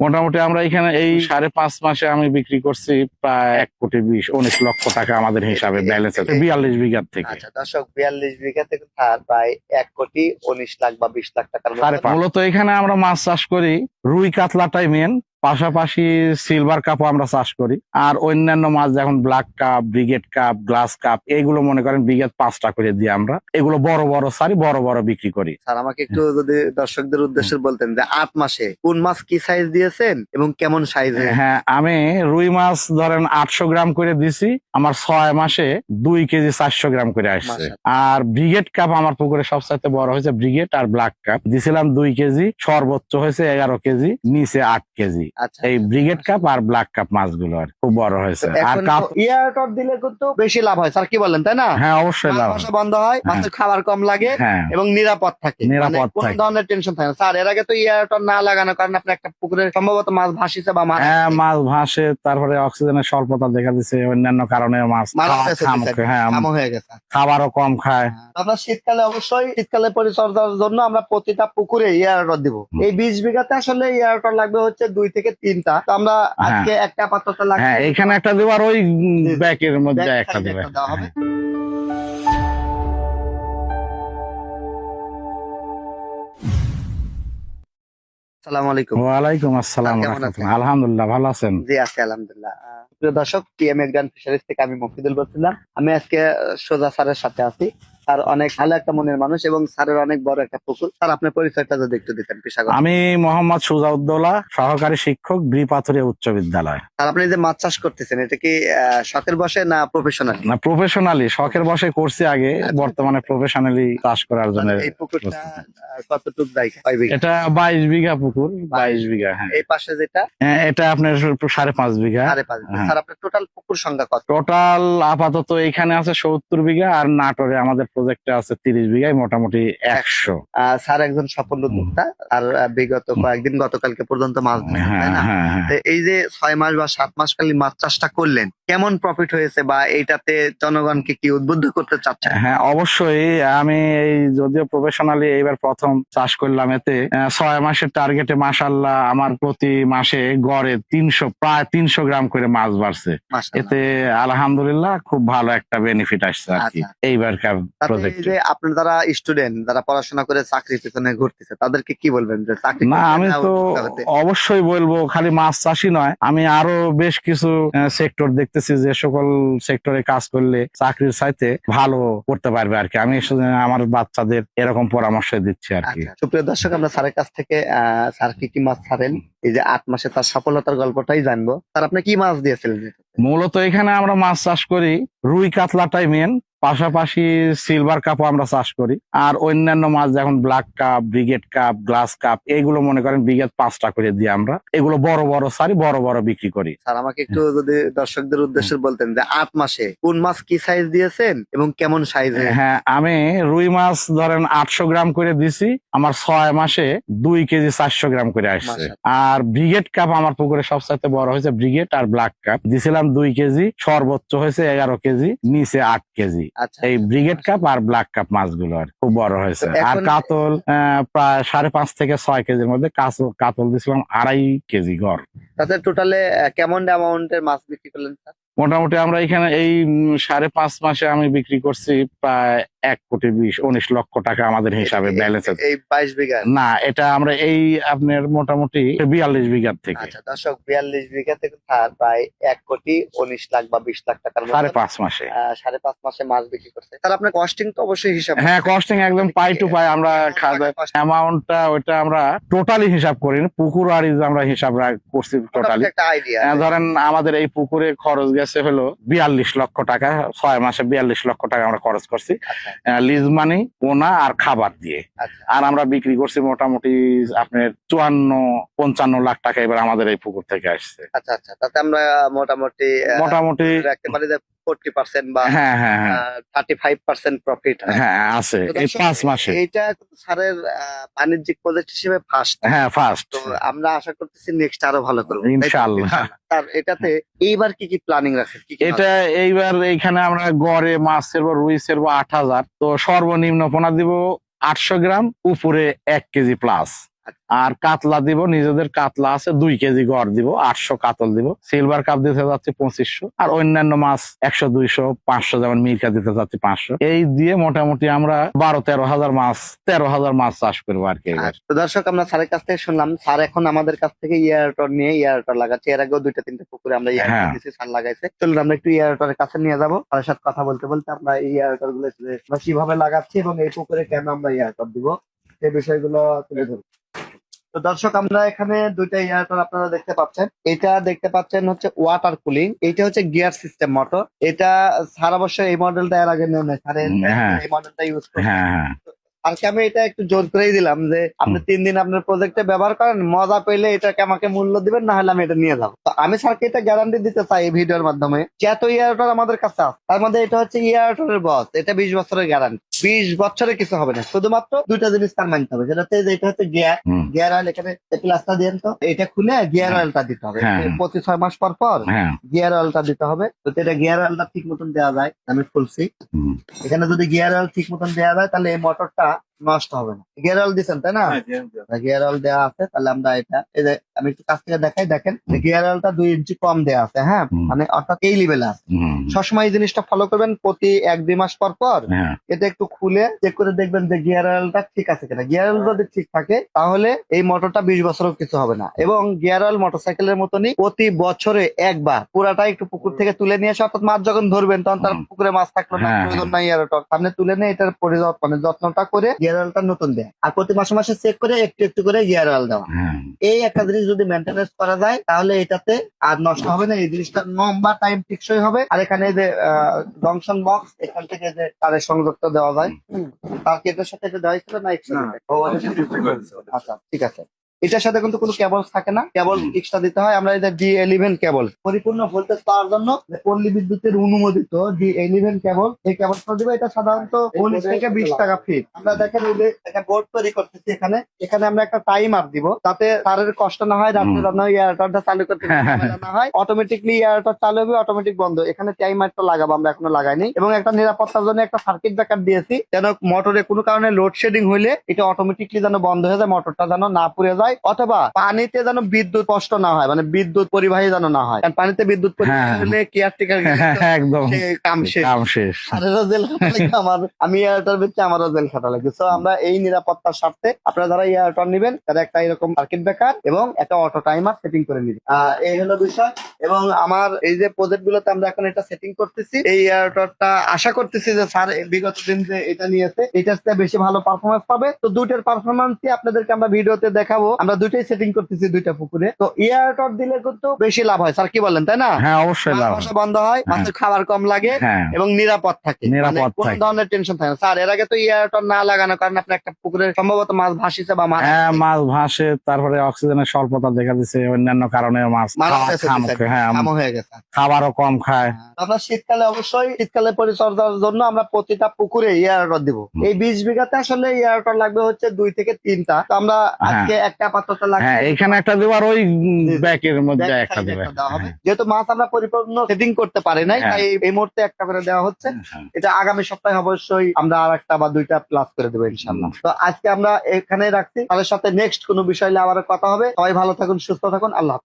মোটামুটি আমরা এখানে এই সাড়ে পাঁচ মাসে আমি বিক্রি করছি প্রায় এক কোটি বিশ উনিশ লক্ষ টাকা আমাদের হিসাবে ব্যালেন্স আছে বিয়াল্লিশ বিঘার থেকে। আচ্ছা দর্শক বিয়াল্লিশ বিঘা থেকে তার প্রায় এক কোটি উনিশ লাখ বা বিশ লাখ পাঁচ। মূলত এখানে আমরা মাছ চাষ করি রুই কাতলাটাই মেন পাশাপাশি সিলভার কাপও আমরা চাষ করি। আর অন্যান্য মাছ যেমন black carp brigade carp glass carp এগুলো মনে করেন বিঘাত পাঁচটা করে দিই আমরা। এগুলো বড় বড় সারি বড় বড় বিক্রি করি। স্যার আমাকে একটু যদি দর্শকদের উদ্দেশ্যে বলতেন যে আট মাসে কোন মাছ কি সাইজ দিয়েছেন এবং কেমন সাইজ হ্যাঁ আমি রুই মাছ ধরেন আটশো গ্রাম করে দিছি। আমার ছয় মাসে দুই কেজি চারশো গ্রাম করে আসছে। আর ব্রিগেড কাপ আমার পুকুরে সবচাইতে বড় হয়েছে ব্রিগেড আর ব্ল্যাক কাপ দিছিলাম দুই কেজি সর্বোচ্চ হয়েছে এগারো কেজি নিচে আট কেজি। এই ব্রিগেড কাপ আর ব্ল্যাক কাপ মাছগুলো আর খুব বড় হয়েছে। আর কাপ ইয়ারটর দিলে কিন্তু বেশি লাভ হয় স্যার কি বলেন তাই না? হ্যাঁ অবশ্যই লাভ মাছ বসা বন্ধ হয় মাছের খাবার কম লাগে হ্যাঁ। এবং নিরাপদ থাকে। নিরাপদ মানে কোনো ধরনের টেনশন থাকে না। স্যার এর আগে তো ইয়ারটর না লাগানোর কারণে আপনি একটা পুকুরে সম্ভবত মাছ ভাসিছে বা মাছ হ্যাঁ মাছ ভাসে তারপরে অক্সিজেনের স্বল্পতা দেখা দিচ্ছে অন্যান্য কারণে মাছ। হ্যাঁ হয়ে গেছে। খাবারও কম খায়। আমরা শীতকালে অবশ্যই শীতকালে পরিচর্যার জন্য আমরা প্রতিটা পুকুরে ইয়ারটর দিব। এই বিশ বিঘাতে আসলে ইয়ারটর লাগবে হচ্ছে দুই থেকে তিনটা। তো আমরা আজকে একটা আপাতত লাগবে। হ্যাঁ এখানে একটা দেবো আর ওই ব্যাকের মধ্যে একটা দেবে। দেওয়া হবে। আসসালামু আলাইকুম। আসসালাম আলহামদুলিল্লাহ ভালো আছেন? জি আছি আলহামদুলিল্লাহ। আহ, প্রিয় দর্শক টিএম গ্রান্ড ফিশারিজ থেকে আমি মফিদুল বলছিলাম। আমি আজকে সোজা স্যারের সাথে আছি। স্যার অনেক ভালো একটা মনের মানুষ এবং স্যারের অনেক বড় একটা পুকুর। স্যার আপনার পরিচয়টা যদি একটু দিতেন পেশাগত। আমি মোহাম্মদ সুজাউদ্দৌলা সহকারী শিক্ষক ব্রিপাথুরিয়া উচ্চ বিদ্যালয়। স্যার আপনি যে মাছ চাষ করতেছেন এটা কি শখের বসে না প্রফেশনাল না প্রফেশনালি শখের বসে করছি আগে বর্তমানে প্রফেশনালি চাষ করার জন্য এই পুকুরটা কতটুক জায়গা? এটা বাইশ বিঘা পুকুর বাইশ বিঘা হ্যাঁ। এই পাশে যেটা? হ্যাঁ, এটা আপনার সাড়ে পাঁচ বিঘা সাড়ে পাঁচ বিঘা। হ্যাঁ। স্যার আপনার টোটাল পুকুর সংখ্যা কত? টোটাল আপাতত এখানে আছে সত্তর বিঘা আর নাটোরে আমাদের প্রজেক্টে আছে তিরিশ বিঘায় মোটামুটি একশো। স্যার একজন সফল উদ্যোক্তা আর বিগত কয়েকদিন গতকালকে পর্যন্ত মাছ হ্যাঁ হ্যাঁ হ্যাঁ। এই যে ছয় মাস বা সাত মাস কালী মাছ চাষটা করলেন কেমন প্রফিট হয়েছে বা এইটাতে জনগণকে কি উদ্বুদ্ধ করতে চাচ্ছেন হ্যাঁ অবশ্যই। আমি এই যদিও প্রফেশনালি এইবার প্রথম চাষ করলাম এতে ছয় মাসের টার্গেটে মাসাল্লাহ আমার প্রতি মাসে গড়ে তিনশো প্রায় তিনশো গ্রাম করে মাছ বাড়ছে। এতে আলহামদুলিল্লাহ খুব ভালো একটা বেনিফিট আসছে আর কি। আচ্ছা। এইবারকার তাতে এই প্রজেক্টে যে আপনার যারা স্টুডেন্ট যারা পড়াশোনা করে চাকরি পেছনে ঘুরতেছে তাদেরকে কি বলবেন যে চাকরি না আমি তো অবশ্যই বলব খালি মাছ চাষই নয়। আমি আরও বেশ কিছু সেক্টর দেখতেছি যে সকল সেক্টরে কাজ করলে চাকরির চাইতে ভালো করতে পারবে আর কি। আমি আমার বাচ্চাদের এরকম পরামর্শ দিচ্ছি আর কি। আচ্ছা সুপ্রিয় দর্শক আমরা স্যারের কাছ থেকে স্যার কি কি মাছ ছাড়েন? এই যে আট মাসে তার সফলতার গল্পটাই জানব। তার আপনি কি মাছ দিয়েছিলেন? মূলত এখানে আমরা মাছ চাষ করি রুই কাতলাটাই মেন পাশাপাশি সিলভার কাপও আমরা চাষ করি। আর অন্যান্য মাছ যেমন black carp brigade carp glass carp এগুলো মনে করেন বিঘাত পাঁচটা করে দিই আমরা। এগুলো বড় বড় সারি বড় বড় বিক্রি করি। স্যার আমাকে একটু যদি দর্শকদের উদ্দেশ্যে বলতেন যে আট মাসে কোন মাছ কি সাইজ দিয়েছেন এবং কেমন সাইজ হ্যাঁ আমি রুই মাছ ধরেন আটশো গ্রাম করে দিছি। আমার ছয় মাসে দুই কেজি চারশো গ্রাম করে আসছে। আর ব্রিগেড কাপ আমার পুকুরে সবচাইতে বড় হয়েছে ব্রিগেড আর ব্ল্যাক কাপ দিছিলাম দুই কেজি সর্বোচ্চ হয়েছে এগারো কেজি নিচে আট কেজি। এই ব্রিগেড কাপ আর ব্ল্যাক কাপ মাছগুলো আর খুব বড় হয়েছে। আর কাতল আহ, প্রায় সাড়ে পাঁচ থেকে ছয় কেজির মধ্যে কাতল দিয়েছিলাম আড়াই কেজি গড়। তাতে টোটালে কেমন অ্যামাউন্টের মাছ বিক্রি করলেন মোটামুটি আমরা এখানে এই সাড়ে পাঁচ মাসে আমি বিক্রি করছি প্রায় এক কোটি বিশ উনিশ লক্ষ টাকা আমাদের হিসাবে ব্যালেন্স আছে এই বাইশ বিঘা? না এটা আমরা এই আপনার মোটামুটি বিয়াল্লিশ বিঘার থেকে। আচ্ছা দর্শক বিয়াল্লিশ বিঘা থেকে স্যার প্রায় এক কোটি উনিশ লাখ বা বিশ লাখ টাকার মতো। সাড়ে পাঁচ মাসে। সাড়ে পাঁচ মাসে মাছ বিক্রি করছে। স্যার আপনার কস্টিং তো অবশ্যই হিসাব হ্যাঁ কস্টিং একদম পাই টু পাই আমরা অ্যামাউন্টটা ওইটা আমরা টোটালি হিসাব করি না পুকুর আর আমরা হিসাব করছি টোটালি একটা আইডিয়া ধরেন আমাদের এই পুকুরে খরচ গেছে হলো বিয়াল্লিশ লক্ষ টাকা ছয় মাসে বিয়াল্লিশ লক্ষ টাকা আমরা খরচ করছি। লিজ মানি ওনা আর খাবার দিয়ে। আচ্ছা। আর আমরা বিক্রি করছি মোটামুটি আপনার চুয়ান্ন পঞ্চান্ন লাখ টাকা এবার আমাদের এই পুকুর থেকে আসছে। আচ্ছা আচ্ছা। তাতে আমরা মোটামুটি মোটামুটি রাখতে পারি ফোর্টি পার্সেন্ট বা হ্যাঁ হ্যাঁ হ্যাঁ। থার্টি ফাইভ পার্সেন্ট প্রফিট হ্যাঁ। আছে। এই পাঁচ মাসে। এইটা স্যারের বাণিজ্যিক প্রজেক্ট হিসেবে ফার্স্ট হ্যাঁ ফার্স্ট তো আমরা আশা করতেছি নেক্সট আরও ভালো করব? ইনশাআল্লাহ। স্যার এটাতে এইবার কি কি প্ল্যানিং কি এটা এইবার এইখানে আমরা গড়ে মাছ ছেড়বো রুই ছেড়বো আট হাজার। তো সর্বনিম্ন পোনা দিব আটশো গ্রাম উপরে এক কেজি প্লাস আর কাতলা দিব নিজেদের কাতলা আছে দুই কেজি গড় দিব আটশো কাতল দিব। সিলভার কাপ দিতে যাচ্ছে পঁচিশশো আর অন্যান্য মাছ একশো দুইশো পাঁচশো যেমন মিরকা দিতে যাচ্ছে পাঁচশো। এই দিয়ে মোটামুটি আমরা বারো তেরো হাজার মাছ তেরো হাজার মাছ চাষ করব আর কি দর্শক আমরা স্যারের কাছ থেকে শুনলাম স্যার এখন আমাদের কাছ থেকে ইয়ারটর নিয়ে ইয়ারটর লাগাচ্ছে। এর আগেও দুইটা তিনটা পুকুরে আমরা ইয়ারটর হ্যাঁ। দিয়েছি লাগাইছে। চলুন আমরা একটু ইয়ারটরের কাছে নিয়ে যাব। তার সাথে কথা বলতে বলতে আমরা এই ইয়ারটরগুলো কীভাবে লাগাচ্ছি এবং এই পুকুরে কেন আমরা ইয়ারটর দিব সেই বিষয়গুলো তুলে ধরবো। তো দর্শক আমরা এখানে দুইটা ইয়ারটর আপনারা দেখতে পাচ্ছেন। এটা দেখতে পাচ্ছেন হচ্ছে ওয়াটার কুলিং এটা হচ্ছে গিয়ার সিস্টেম মোটর এটা স্যার অবশ্য এই মডেলটা এর আগে নেই স্যার হ্যাঁ। এই মডেলটা ইউজ করে হ্যাঁ হ্যাঁ। আজকে আমি এটা একটু জোর করেই দিলাম যে আপনি তিন দিন আপনার প্রজেক্টে ব্যবহার করেন মজা পেলে এটাকে আমাকে মূল্য দিবেন না হলে আমি এটা নিয়ে যাব। তো আমি স্যারকে এটা গ্যারান্টি দিতে চাই এই ভিডিওর মাধ্যমে যে এত ইয়ারটর আমাদের কাছে আছে। তার মধ্যে এটা হচ্ছে ইয়ারটরের বস এটা বিশ বছরের গ্যারান্টি বিশ বছরে কিছু হবে না। শুধুমাত্র দুইটা জিনিস তার মানতে হবে। সেটা হচ্ছে যেটা হচ্ছে গিয়ার গিয়ার অয়েল এখানে প্লাসটা দিয়েন তো এটা খুলে গিয়ার হ্যাঁ। অয়েলটা দিতে হবে। হ্যাঁ। প্রতি ছয় মাস পর পর হ্যাঁ। গিয়ার অয়েলটা দিতে হবে। তো এটা গিয়ার অয়েলটা ঠিক মতন দেওয়া যায় আমি খুলছি। এখানে যদি গিয়ার অয়েল ঠিক মতন দেওয়া যায় তাহলে এই মোটরটা নষ্ট হবে না। গিয়ার অয়েল দিচ্ছেন তাই না? গিয়ার দেওয়া আছে তাহলে আমরা এটা এই যে আমি একটু কাছ থেকে দেখাই দেখেন গিয়ার দুই ইঞ্চি কম দেওয়া আছে হ্যাঁ? মানে অর্থাৎ এই লেভেলে আছে। সবসময় এই জিনিসটা ফলো করবেন প্রতি এক দুই মাস পর পর। হ্যাঁ। এটা একটু খুলে চেক করে দেখবেন যে গিয়ার ঠিক আছে কিনা। গিয়ার যদি ঠিক থাকে তাহলে এই মোটরটা বিশ বছরও কিছু হবে না। এবং গিয়ার অয়েল মোটরসাইকেলের মতনই প্রতি বছরে একবার পুরাটা একটু পুকুর থেকে তুলে নিয়ে এসে অর্থাৎ মাছ যখন ধরবেন তখন তার পুকুরে মাছ থাকল না হ্যাঁ, প্রয়োজন নাই গিয়ার সামনে তুলে নিয়ে এটার পরিযত্ন মানে যত্নটা করে গিয়ার অয়েলটা নতুন দেয়। আর প্রতি মাসে মাসে চেক করে একটু একটু করে গিয়ার অয়েল দেওয়া। হ্যাঁ। এই একটা জিনিস যদি মেনটেনেন্স করা যায় তাহলে এটাতে আর নষ্ট হবে না। এই জিনিসটা লম্বা টাইম টিকসই হবে। আর এখানে যে জংশন বক্স এখান থেকে যে তারের সংযোগটা দেওয়া যায়। তার কেটের সাথে এটা দেওয়া ছিল না। আচ্ছা ঠিক আছে। এটার সাথে কিন্তু কোনো কেবল থাকে না। কেবল এক্সট্রা দিতে হয়। আমরা এটা ডি এলিভেন কেবল পরিপূর্ণ ভোল্টেজ পাওয়ার জন্য পল্লী বিদ্যুতের অনুমোদিত ডি এলিভেন কেবল এই কেবলটা দিবে এটা সাধারণত উনিশ থেকে বিশ টাকা ফিট আমরা দেখেন একটা বোর্ড তৈরি করতেছি এখানে। এখানে আমরা একটা টাইমার দিব তাতে তারের কষ্ট না হয় রাত্রে। রান্না ইয়ারটারটা চালু করতে না হয়। অটোমেটিকলি ইয়ারটার চালু হবে অটোমেটিক বন্ধ। এখানে টাইমারটা লাগাবো আমরা এখনও লাগাইনি এবং একটা নিরাপত্তার জন্য একটা সার্কিট ব্রেকার দিয়েছি যেন মোটরে কোনো কারণে লোডশেডিং হইলে এটা অটোমেটিকলি যেন বন্ধ হয়ে যায় মোটরটা যেন না পুড়ে যায়। অথবা পানিতে যেন বিদ্যুৎ কষ্ট না হয় মানে বিদ্যুৎ পরিবাহী যেন না হয়। কারণ পানিতে বিদ্যুৎ হ্যাঁ। কেয়ারটেকার একদম। কাম শেষ। কাম শেষ। আরেরও জেল আমার। আমি এয়ারটার আমারও জেল খাটা লাগে তো আমরা এই নিরাপত্তার স্বার্থে আপনারা যারা নেবেন তারা একটা এরকম সার্কিট ব্রেকার এবং একটা অটো টাইমার সেটিং করে নিবেন। এই হলো বিষয়। এবং আমার এই যে প্রজেক্ট গুলোতে আমরা এখন এটা সেটিং করতেছি এই এয়ারটরটা আশা করতেছি যে স্যার বিগত দিন যে এটা নিয়েছে এটার চেয়ে বেশি ভালো পারফরমেন্স পাবে। তো দুইটার পারফরমেন্সই আপনাদেরকে আমরা ভিডিওতে দেখাবো। আমরা দুইটাই সেটিং করতেছি দুইটা পুকুরে। তো এয়ারটর দিলে কিন্তু বেশি লাভ হয়। স্যার কি বলেন তাই না? হ্যাঁ অবশ্যই লাভ বন্ধ হয় মাছের খাবার কম লাগে হ্যাঁ। এবং নিরাপদ থাকে। নিরাপদ মানে কোনো ধরনের টেনশন থাকে না। স্যার এর আগে তো ইয়ারটর না লাগানো কারণ আপনি একটা পুকুরে সম্ভবত মাছ ভাসিছে বা মাছ হ্যাঁ মাছ ভাসে তারপরে অক্সিজেনের স্বল্পতা দেখা দিচ্ছে অন্যান্য কারণে মাছ হ্যাঁ হয়ে গেছে। খাবারও কম খায়। আপনার শীতকালে অবশ্যই শীতকালে পরিচর্যার জন্য আমরা প্রতিটা পুকুরে ইয়ারটর দিব। এই বিশ বিঘাতে আসলে ইয়ারটর লাগবে হচ্ছে দুই থেকে তিনটা। তো আমরা আজকে একটা আপাতত লাগবে হ্যাঁ এখানে একটা দিব আর ওই ব্যাকের মধ্যে একটা সাইডে দিবে। একটা দেওয়া হবে। যেহেতু মাছ আমরা পরিপূর্ণ সেটিং করতে পারি নাই হ্যাঁ। তাই এই মুহূর্তে একটা করে দেওয়া হচ্ছে। হ্যাঁ। এটা আগামী সপ্তাহে অবশ্যই আমরা আর একটা বা দুইটা প্লাস করে দেবো তো আজকে আমরা এখানে রাখছি। তাদের সাথে নেক্সট কোনো বিষয় নিয়ে আবার কথা হবে। সবাই ভালো থাকুন সুস্থ থাকুন। আল্লাহ।